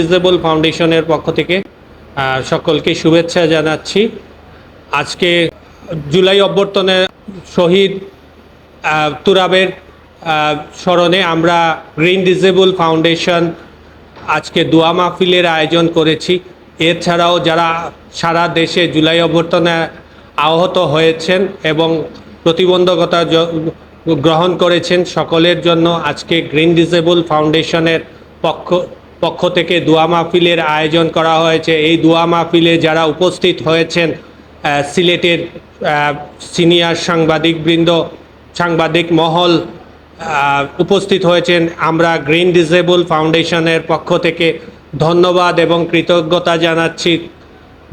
Disable ফাউন্ডেশনের পক্ষ থেকে সকলকে শুভেচ্ছা জানাচ্ছি। আজকে জুলাই অভ্যর্থনে শহীদ তুরাবের স্মরণে আমরা গ্রিন ডিজেবল ফাউন্ডেশন আজকে দোয়া মাহফিলের আয়োজন করেছি। এছাড়াও যারা সারা দেশে জুলাই অভ্যর্থনে আহত হয়েছেন এবং প্রতিবন্ধকতা গ্রহণ করেছেন, সকলের জন্য আজকে গ্রিন ডিজেবল ফাউন্ডেশনের পক্ষ পক্ষ থেকে দোয়া মাহফিলের আয়োজন করা হয়েছে। এই দোয়া মাহফিলে যারা উপস্থিত হয়েছেন সিলেটের সিনিয়র সাংবাদিকবৃন্দ, সাংবাদিক মহল উপস্থিত হয়েছেন। আমরা গ্রিন ডিজেবল ফাউন্ডেশনের পক্ষ থেকে ধন্যবাদ এবং কৃতজ্ঞতা জানাচ্ছি।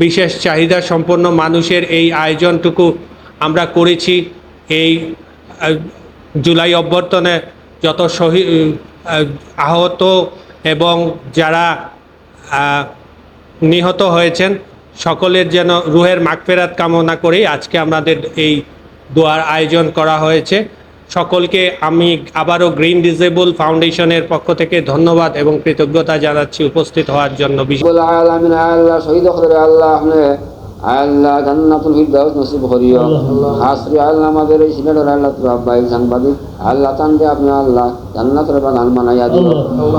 বিশেষ চাহিদা সম্পন্ন মানুষের এই আয়োজনটুকু আমরা করেছি। এই জুলাই অভ্যর্থনে যত শহীদ আহত এবং যারা নিহত হয়েছেন, সকলের যেন রুহের মাগফেরাত কামনা করেই আজকে আমাদের এই দোয়ার আয়োজন করা হয়েছে। সকলকে আমি আবারও গ্রিন ডিজেবল ফাউন্ডেশনের পক্ষ থেকে ধন্যবাদ এবং কৃতজ্ঞতা জানাচ্ছি উপস্থিত হওয়ার জন্য আল্লাহ আল্লাহ জান্নাতুল ফিরদাউস নসিব করিও। করে আল্লাহ আমাদের এই সিলেটের আল্লাহ তো আব্বা এই সাংবাদিক। আল্লাহ তানকে আপনি আল্লাহ জান্নাতের বাগান বানাইয়া দিও।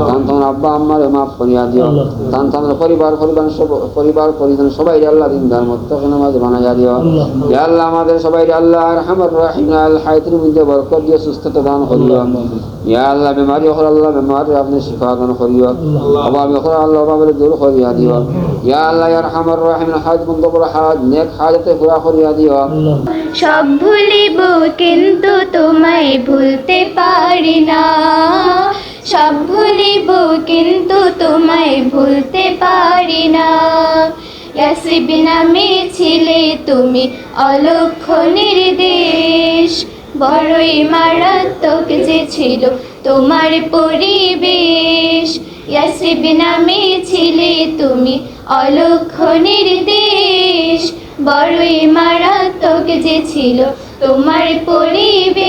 তান তোমার আব্বা আম্মার মাফ করিয়া দিও। তান তোমার পরিবার পরিবার পরিবার পরিজন সবাই আল্লাহ দিনদার মত্তকে নামাজ বানাইয়া দিও। ইয়া আল্লাহ আমাদের সবাই আল্লাহ রহমান রাহিম আল হায়াতের মধ্যে বরকত দিয়ে সুস্থতা দান করিও। ইয়া আল্লাহ বেমারি হল আল্লাহ বেমারি আপনি শিফা দান করিও। অভাবে হল আল্লাহ অভাবের দূর করিয়া দিও। ইয়া আল্লাহ রাহিম হাজ বন্ধ করে সব ভুলিব কিন্তু তোমায় ভুলতে পারি না। সব ভুলিব কিন্তু তোমায় ভুলতে পারি না। ইয়াসিবি নামে ছিলে তুমি অলক্ষ নির্দেশ। বড়ই মারাত্মক যে ছিল তোমার পরিবেশ। ইয়াসিবি নামে ছিলে তুমি অলক্ষ নির্দেশ বড়ই মারাত্মক যে ছিল তোমার পরিবেশ।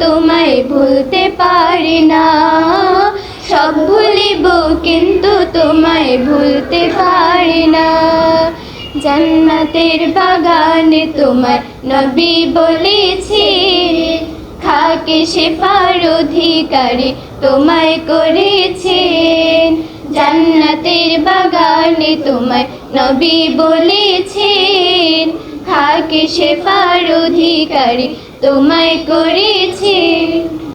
তোমায় ভুলতে পারি না। সব ভুলিব কিন্তু তোমায় ভুলতে পারি না। জান্নাতের বাগানে তোমার নবী বলেছে, খাকে শেফার অধিকারী তোমায় করেছেন জান্নাতের বাগানে তোমায় নবী বলেছেন খাকে শেফার অধিকারী তোমায় করেছেন